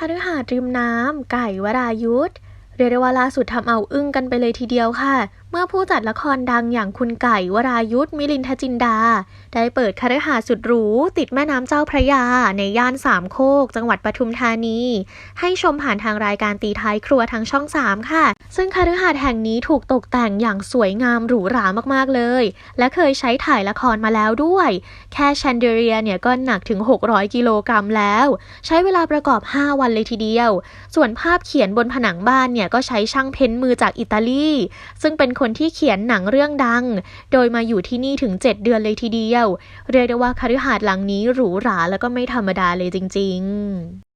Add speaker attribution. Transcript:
Speaker 1: คฤหาสน์ริมน้ำไก่วรายุทธเรียกได้ว่าล่าสุดทำเอาอึ้งกันไปเลยทีเดียวค่ะ เมื่อผู้จัดละครดังอย่างคุณไก่วรายุทธมิลินทจินดา ได้เปิดคฤหาสน์สุดหรู ติดแม่น้ำเจ้าพระยา ในย่านสามโคก จังหวัดปทุมธานี ให้ชมผ่านทางรายการตีท้ายครัวทางช่อง 3 ค่ะ ซึ่งคฤหาสน์แห่งนี้ถูกตกแต่งอย่างสวยงามหรูหรามากๆเลย และเคยใช้ถ่ายละครมาแล้วด้วย แค่แชนเดเรียเนี่ยก็หนักถึง 600 กิโลกรัมแล้ว ใช้เวลาประกอบ 5 วันเลยทีเดียว ส่วนภาพเขียนบนผนังบ้านเนี่ยก็ใช้ช่างเพ้นท์มือจากอิตาลี ซึ่งเป็นคนที่เขียนหนังเรื่องดัง โดยมาอยู่ที่นี่ถึง 7 เดือนเลยทีเดียว เรียกได้ว่าคฤหาสน์หลังนี้หรูหราแล้วก็ไม่ธรรมดาเลยจริง ๆ